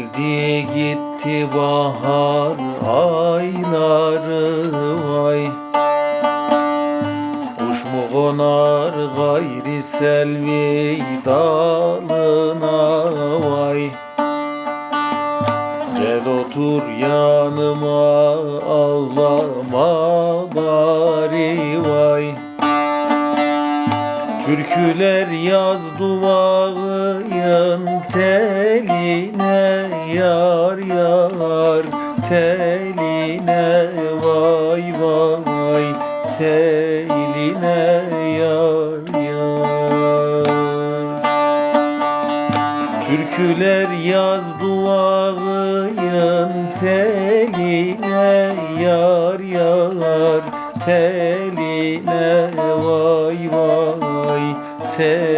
geldi gitti bahar ayları vay. Kuş mu konar gayri selvi dalına vay. Gel otur yanıma ağlama bari vay. Türküler yaz duvağın teline yar yar teline vay vay teline yar yar. Türküler yaz duvağın teline yar yar teline vay vay teline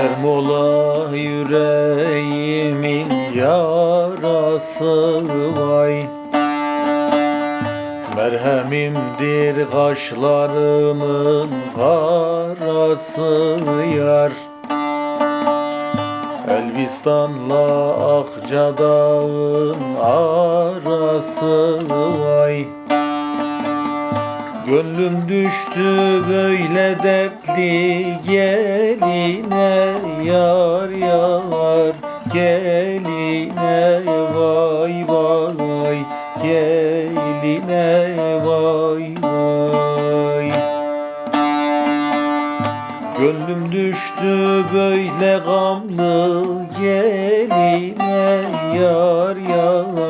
Biter mola yüreğimin yarası vay. Merhemimdir kaşlarımın karası yar. Elbistan'la Akçadağ'ın arası vay. Gönlüm düştü yar yar geline vay vay geline vay vay. Gönlüm düştü böyle gamlı geline yar yar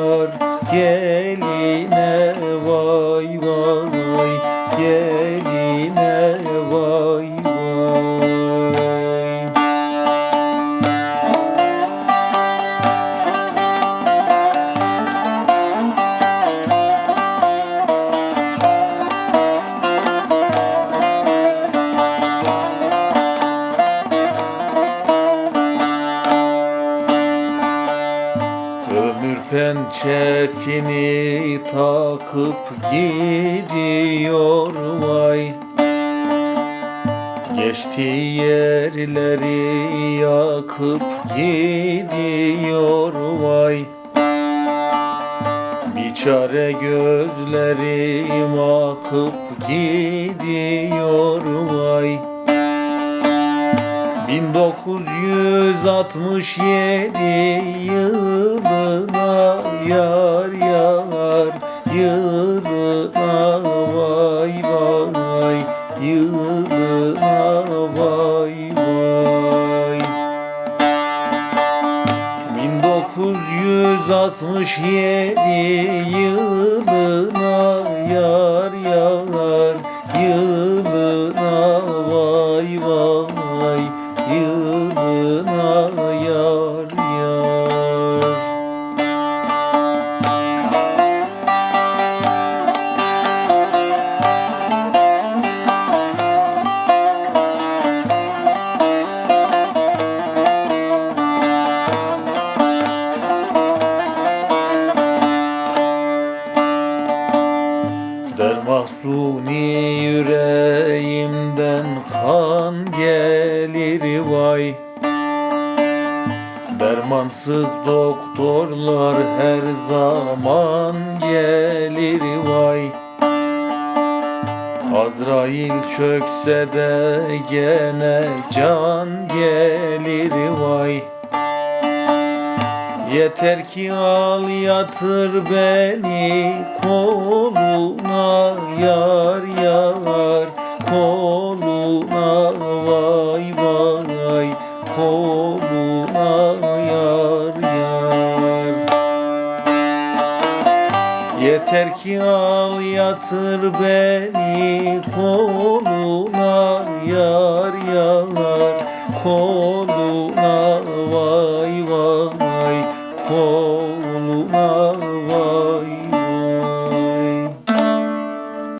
pençesini takıp gidiyor vay. Geçtiği yerleri yakıp gidiyor vay. Bir çare gözlerim akıp gidiyor vay. 1967 yılına yar yar yılına vay vay yılına vay vay. 1967 yılına yar yar mahzuni yüreğimden kan gelir vay. Dermansız doktorlar her zaman gelir vay. Azrail çökse de gene can gelir vay Yeter ki al yatır beni koluna yar yar koluna vay vay koluna yar yar. Yeter ki al yatır beni koluna yar yar koluna